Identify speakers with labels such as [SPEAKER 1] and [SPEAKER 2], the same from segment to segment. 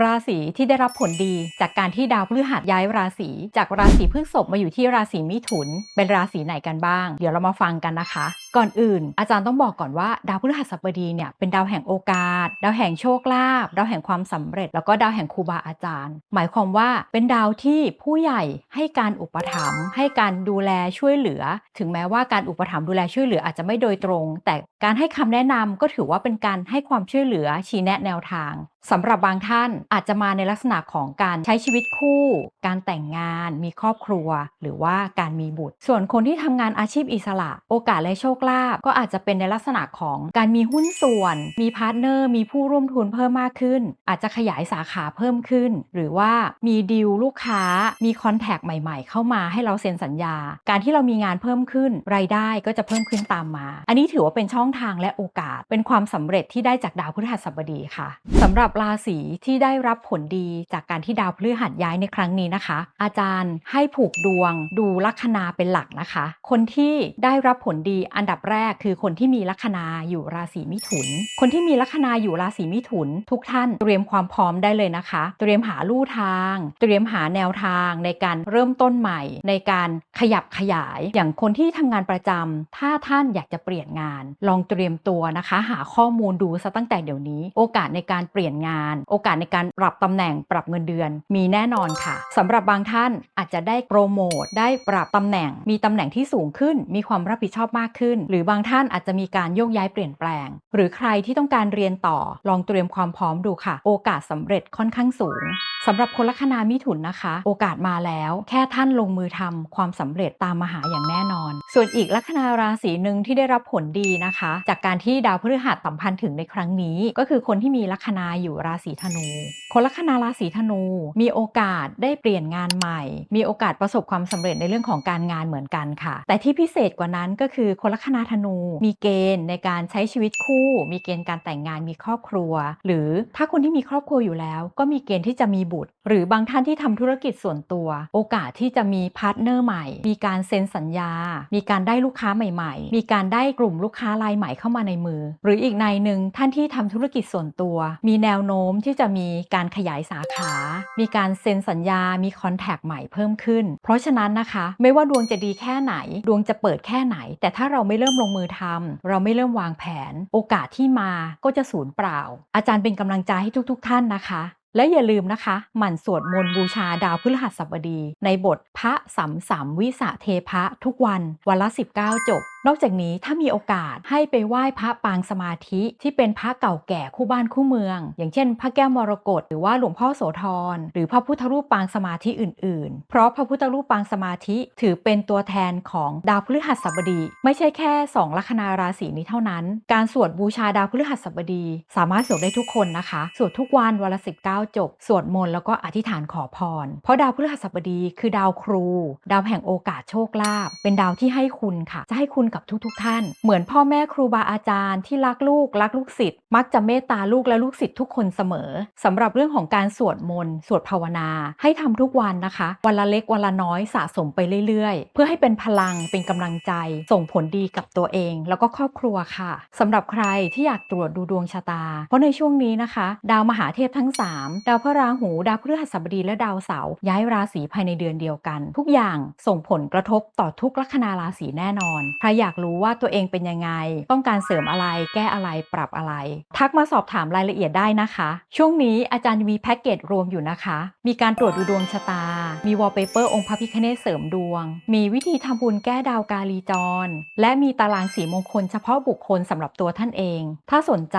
[SPEAKER 1] ราศีที่ได้รับผลดีจากการที่ดาวพฤหัสย้ายราศีจากราศีพฤษภมาอยู่ที่ราศีมิถุน เป็นราศีไหนกันบ้าง เดี๋ยวเรามาฟังกันนะคะ ก่อนอื่น อาจารย์ต้องบอกก่อนว่าดาวพฤหัสบดีเนี่ยเป็นดาวแห่งโอกาส ดาวแห่งโชคลาภดาวแห่งความสำเร็จ แล้วก็ดาวแห่งครูบาอาจารย์ หมายความว่าเป็นดาวที่ผู้ใหญ่ให้การอุปถัมภ์ให้การดูแลช่วยเหลือ ถึงแม้ว่าการอุปถัมภ์ดูแลช่วยเหลืออาจจะไม่โดยตรง แต่การให้คำแนะนำก็ถือว่าเป็นการให้ความช่วยเหลือชี้แนะแนวทางสำหรับบางท่านอาจจะมาในลักษณะของการใช้ชีวิตคู่ การแต่งงาน มีครอบครัว หรือว่าการมีบุตร ส่วนคนที่ทำงานอาชีพอิสระ โอกาสและโชคลาภก็อาจจะเป็นในลักษณะของการมีหุ้นส่วน มีพาร์ทเนอร์ มีผู้ร่วมทุนเพิ่มมากขึ้น อาจจะขยายสาขาเพิ่มขึ้น หรือว่ามีดีลลูกค้า มีคอนแทคใหม่ ๆ เข้ามาให้เราเซ็นสัญญา การที่เรามีงานเพิ่มขึ้น รายได้ก็จะเพิ่มขึ้นตามมา อันนี้ถือว่าเป็นช่องทางและโอกาส เป็นความสำเร็จที่ได้จากดาวพฤหัสบดีค่ะสำหรับราศีที่ได้รับผลดีจากการที่ดาวพฤหัสย้ายในครั้งนี้นะคะ อาจารย์ให้ผูกดวง ดูลัคนาเป็นหลักนะคะ คนที่ได้รับผลดีอันดับแรกคือคนที่มีลัคนาอยู่ราศีมิถุน คนที่มีลัคนาอยู่ราศีมิถุน ทุกท่านเตรียมความพร้อมได้เลยนะคะ เตรียมหาลู่ทาง เตรียมหาแนวทางในการเริ่มต้นใหม่ ในการขยับขยาย อย่างคนที่ทำงานประจำถ้าท่านอยากจะเปลี่ยนงาน ลองเตรียมตัวนะคะ หาข้อมูลดูซะตั้งแต่เดี๋ยวนี้ โอกาสในการเปลี่ยนงาน โอกาสในการปรับตำแหน่งปรับเงินเดือน มีแน่นอนค่ะสำหรับบางท่านอาจจะได้โปรโมทได้ปรับตำแหน่ง มีตำแหน่งที่สูงขึ้น มีความรับผิดชอบมากขึ้นหรือบางท่านอาจจะมีการโยกย้ายเปลี่ยนแปลง หรือใครที่ต้องการเรียนต่อลองเตรียมความพร้อมดูค่ะ โอกาสสำเร็จค่อนข้างสูงสำหรับคนลัคนามิถุนนะคะ โอกาสมาแล้ว แค่ท่านลงมือทำความสำเร็จตามมาหาอย่างแน่นอน ส่วนอีกลัคนาราศีหนึ่งที่ได้รับผลดีนะคะ จากการที่ดาวพฤหัสสัมพันธ์ถึงในครั้งนี้ ก็คือคนที่มีลัคนาอยู่ราศีธนู คนลัคนาราศีธนูมีโอกาสได้เปลี่ยนงานใหม่ มีโอกาสประสบความสำเร็จในเรื่องของการงานเหมือนกันค่ะ แต่ที่พิเศษกว่านั้นก็คือคนลัคนาธนูมีเกณฑ์ในการใช้ชีวิตคู่ มีเกณฑ์การแต่งงานมีครอบครัว หรือถ้าคนที่มีครอบครัวอยู่แล้ว ก็มีเกณฑ์ที่จะมีบุตร หรือบางท่านที่ทำธุรกิจส่วนตัว โอกาสที่จะมีพาร์ทเนอร์ใหม่ มีการเซ็นสัญญา มีการได้ลูกค้าใหม่ ๆ มีการได้กลุ่มลูกค้ารายใหม่เข้ามาในมือ หรืออีกในหนึ่งท่านที่ทำธุรกิจส่วนตัว มีแนวโน้มที่จะมีการขยายสาขา มีการเซ็นสัญญา มีคอนแทคใหม่เพิ่มขึ้น เพราะฉะนั้นนะคะ ไม่ว่าดวงจะดีแค่ไหน ดวงจะเปิดแค่ไหน แต่ถ้าเราไม่เริ่มลงมือทำเราไม่เริ่มวางแผน โอกาสที่มาก็จะสูญเปล่า อาจารย์เป็นกำลังใจให้ทุกๆทท่านนะคะและอย่าลืมนะคะ หมั่นสวดมนต์บูชาดาวพฤหัสบดี ในบทพระสัมสัมวิสะเทพะทุกวัน วันละ 19 จบ นอกจากนี้ถ้ามีโอกาสให้ไปไหว้พระปางสมาธิที่เป็นพระเก่าแก่คู่บ้านคู่เมือง อย่างเช่น พระแก้วมรกตหรือว่าหลวงพ่อโสธรหรือพระพุทธรูปปางสมาธิอื่น ๆ เพราะพระพุทธรูปปางสมาธิถือเป็นตัวแทนของดาวพฤหัสบดี ไม่ใช่แค่ 2 ลัคนาราศีนี้เท่านั้น การสวดบูชาดาวพฤหัสบดี สามารถสวดได้ทุกคนนะคะ สวดทุกวันวันละ19จบ สวดมนต์แล้วก็อธิษฐานขอพร เพราะดาวพฤหัสบดีคือดาวครู ดาวแห่งโอกาสโชคลาภเป็นดาวที่ให้คุณค่ะ จะให้คุณกับทุกๆทท่าน เหมือนพ่อแม่ครูบาอาจารย์ที่รักลูกรักลูกศิษย์มักจะเมตตาลูกและลูกศิษย์ทุกคนเสมอสำหรับเรื่องของการสวดมนต์สวดภาวนา ให้ทำทุกวันนะคะ วันละเล็กวันละน้อยสะสมไปเรื่อยๆ เพื่อให้เป็นพลังเป็นกำลังใจ ส่งผลดีกับตัวเอง แล้วก็ครอบครัวค่ะสำหรับใครที่อยากตรวจดูดวงชะตา เพราะในช่วงนี้นะคะ ดาวมหาเทพทั้ง 3 ดาวพระราหู ดาวพฤหัสบดีและดาวเสาร์ย้ายราศีภายในเดือนเดียวกัน ทุกอย่างส่งผลกระทบต่อทุกลัคนาราศีแน่นอนใครอยากรู้ว่าตัวเองเป็นยังไง ต้องการเสริมอะไร แก้อะไร ปรับอะไร ทักมาสอบถามรายละเอียดได้นะคะ ช่วงนี้อาจารย์มีแพ็กเกจรวมอยู่นะคะ มีการตรวจดูดวงชะตา มีวอลเปเปอร์องค์พระพิคเนศเสริมดวง มีวิธีทำบุญแก้ดาวกาลีจร และมีตารางสีมงคลเฉพาะบุคคลสำหรับตัวท่านเอง ถ้าสนใจ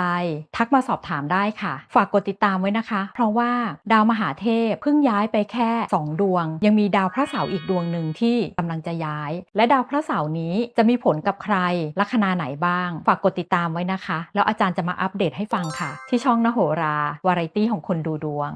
[SPEAKER 1] ทักมาสอบถามได้ค่ะ ฝากกดติดตามไว้นะคะ เพราะว่าดาวมหาเทพเพิ่งย้ายไปแค่ 2 ดวง ยังมีดาวพระเสาร์อีกดวงหนึ่งที่กำลังจะย้าย และดาวพระเสาร์นี้จะมีผลลกับใคร ลัคนาไหนบ้าง ฝากกดติดตามไว้นะคะ แล้วอาจารย์จะมาอัปเดตให้ฟังค่ะ ที่ช่องนโหรา วาไรตี้ของคนดูดวง